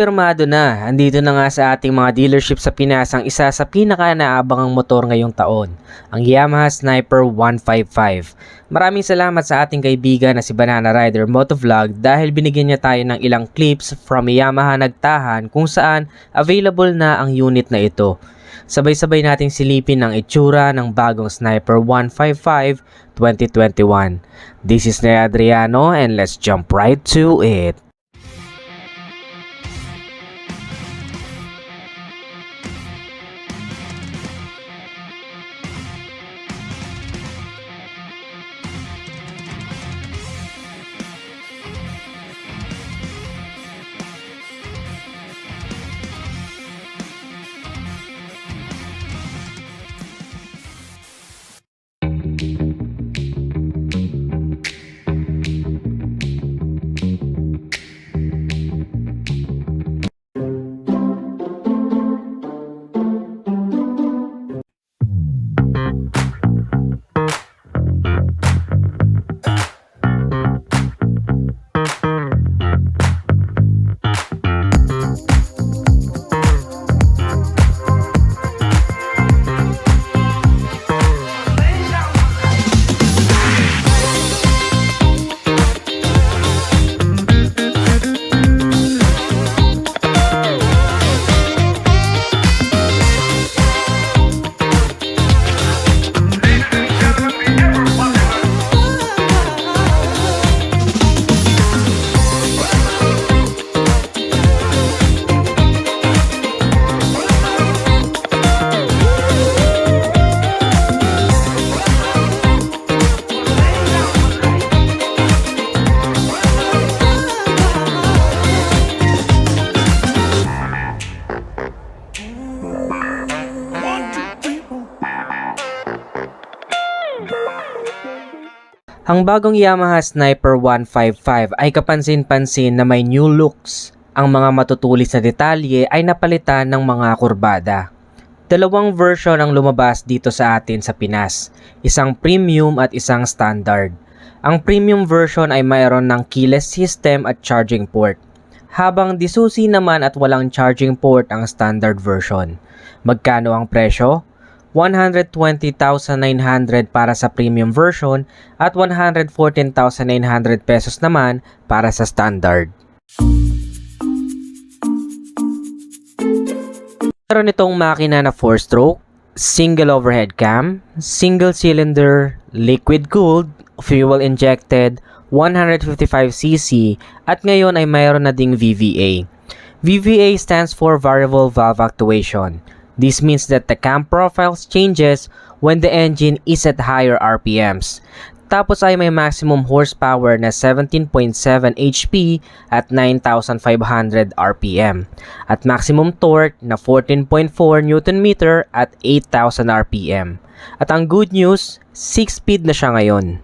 Kumpirmado na, andito na nga sa ating mga dealership sa Pinas ang isa sa pinaka-naabangang motor ngayong taon, ang Yamaha Sniper 155. Maraming salamat sa ating kaibigan na si Banana Rider Motovlog dahil binigyan niya tayo ng ilang clips from Yamaha Nagtahan kung saan available na ang unit na ito. Sabay-sabay nating silipin ang itsura ng bagong Sniper 155 2021. This is Ney Adriano and let's jump right to it. Ang bagong Yamaha Sniper 155 ay kapansin-pansin na may new looks. Ang mga matutulis na detalye ay napalitan ng mga kurbada. Dalawang version ang lumabas dito sa atin sa Pinas, isang premium at isang standard. Ang premium version ay mayroon ng keyless system at charging port, habang disusi naman at walang charging port ang standard version. Magkano ang presyo? 120,900 para sa premium version at 114,900 pesos naman para sa standard. Meron itong makina na 4-stroke, single overhead cam, single cylinder, liquid cooled, fuel injected, 155cc at ngayon ay mayroon na ding VVA. VVA stands for Variable Valve Actuation. This means that the cam profiles changes when the engine is at higher RPMs. Tapos ay may maximum horsepower na 17.7 HP at 9,500 RPM at maximum torque na 14.4 Nm at 8,000 RPM. At ang good news, 6-speed na siya ngayon.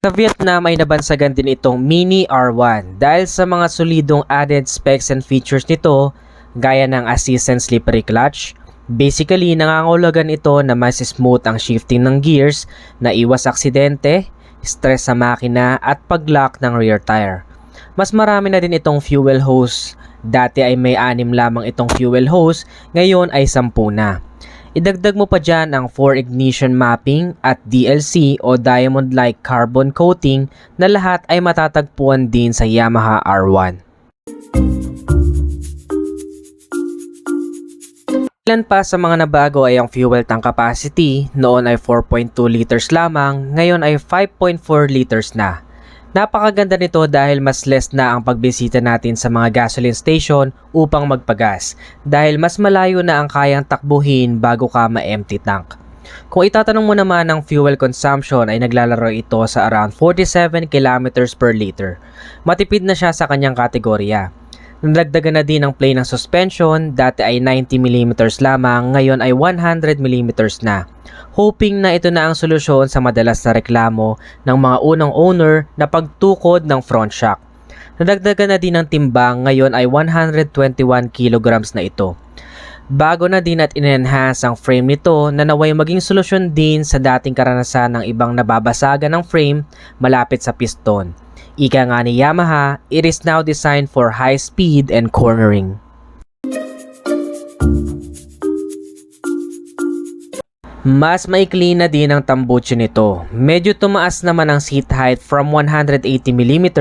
Sa Vietnam ay nabansagan din itong Mini R1 dahil sa mga solidong added specs and features nito gaya ng assistant slippery clutch. Basically, nangangulagan ito na mas smooth ang shifting ng gears, na iwas aksidente, stress sa makina at pag-lock ng rear tire. Mas marami na din itong fuel hose. Dati ay may anim lamang itong fuel hose, ngayon ay sampu na. Idagdag mo pa dyan ang 4 ignition mapping at DLC o diamond-like carbon coating na lahat ay matatagpuan din sa Yamaha R1. Ilan pa sa mga nabago ay ang fuel tank capacity, noon ay 4.2 liters lamang, ngayon ay 5.4 liters na. Napakaganda nito dahil mas less na ang pagbisita natin sa mga gasoline station upang magpagas dahil mas malayo na ang kayang takbuhin bago ka ma-empty tank. Kung itatanong mo naman ang fuel consumption ay naglalaro ito sa around 47 kilometers per liter. Matipid na siya sa kanyang kategorya. Nadagdagan na din ang play ng suspension, dati ay 90mm lamang, ngayon ay 100mm na. Hoping na ito na ang solusyon sa madalas na reklamo ng mga unang owner na pagtukod ng front shock. Nadagdagan na din ang timbang, ngayon ay 121 kilograms na ito. Bago na din at in-enhance ang frame nito na naway maging solusyon din sa dating karanasan ng ibang nababasagan ng frame malapit sa piston. Ika nga ni Yamaha, it is now designed for high speed and cornering. Mas maikli na din ang tambucho nito. Medyo tumaas naman ang seat height from 180mm,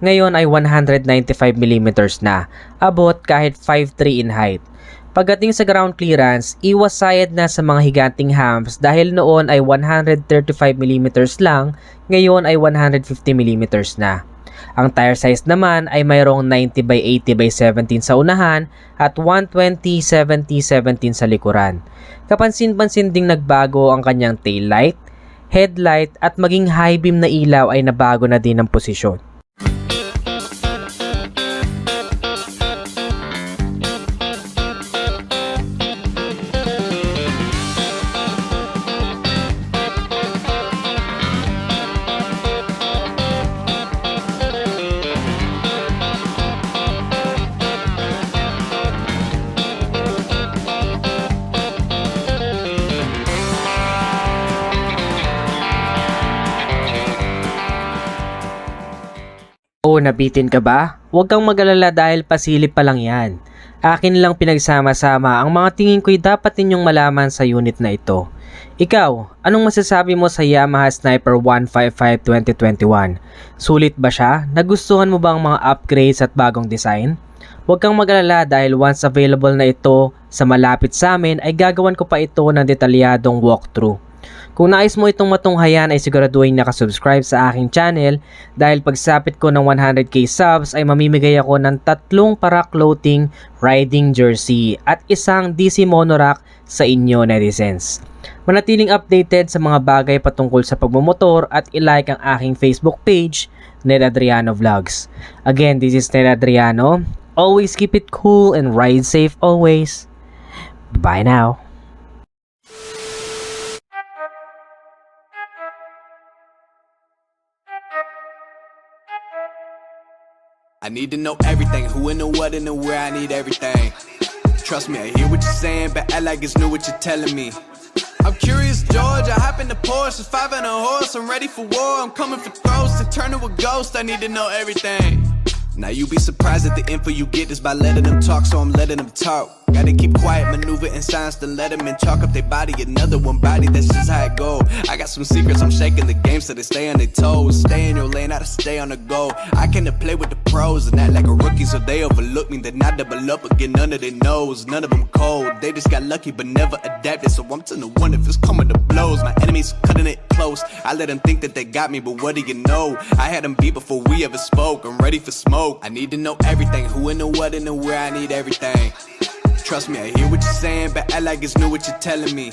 ngayon ay 195mm na. Abot kahit 5'3 in height. Pagdating sa ground clearance, iwas sayad na sa mga higanting hams dahil noon ay 135mm lang, ngayon ay 150mm na. Ang tire size naman ay mayroong 90 by 80 by 17 sa unahan at 120 70 17 sa likuran. Kapansin-pansin ding nagbago ang kanyang tail light, headlight at maging high beam na ilaw ay nabago na din ang posisyon. Nabitin ka ba? Huwag kang magalala dahil pasilip pa lang yan. Akin lang pinagsama-sama ang mga tingin ko'y dapat ninyong malaman sa unit na ito. Ikaw, anong masasabi mo sa Yamaha Sniper 155 2021? Sulit ba siya? Nagustuhan mo ba ang mga upgrades at bagong design? Huwag kang magalala dahil once available na ito sa malapit sa amin ay gagawan ko pa ito ng detalyadong walkthrough. Kung nais mo itong matunghayan ay siguraduhin nakasubscribe sa aking channel dahil pagsapit ko ng 100k subs ay mamimigay ako ng tatlong para clothing riding jersey at isang DC monorack sa inyo netizens. Manatiling updated sa mga bagay patungkol sa pagmumotor at ilike ang aking Facebook page, Ned Adriano Vlogs. Again, this is Ned Adriano. Always keep it cool and ride safe always. Bye now. I need to know everything, who and the what and the where, I need everything. Trust me, I hear what you're saying, but act like it's new what you're telling me. I'm curious, George. I hop in the Porsche, it's five and a horse. I'm ready for war. I'm coming for throats to turn to a ghost. I need to know everything. Now you be surprised at the info you get is by letting them talk, so I'm letting them talk. Gotta keep quiet, maneuver in silence, then let them in chalk up their body. Another one body, that's just how it go. I got some secrets, I'm shaking the game so they stay on their toes. Stay in your lane, how to stay on the go. I can play with the pros and act like a rookie, so they overlook me. Then I double up again, none of their knows, none of them cold. They just got lucky, but never adapted, so I'm to the one if it's coming to blows. My enemies cutting it close. I let them think that they got me, but what do you know? I had them beat before we ever spoke. I'm ready for smoke. I need to know everything, who and the what and the where. I need everything. Trust me, I hear what you're saying, but I like it's new what you're telling me.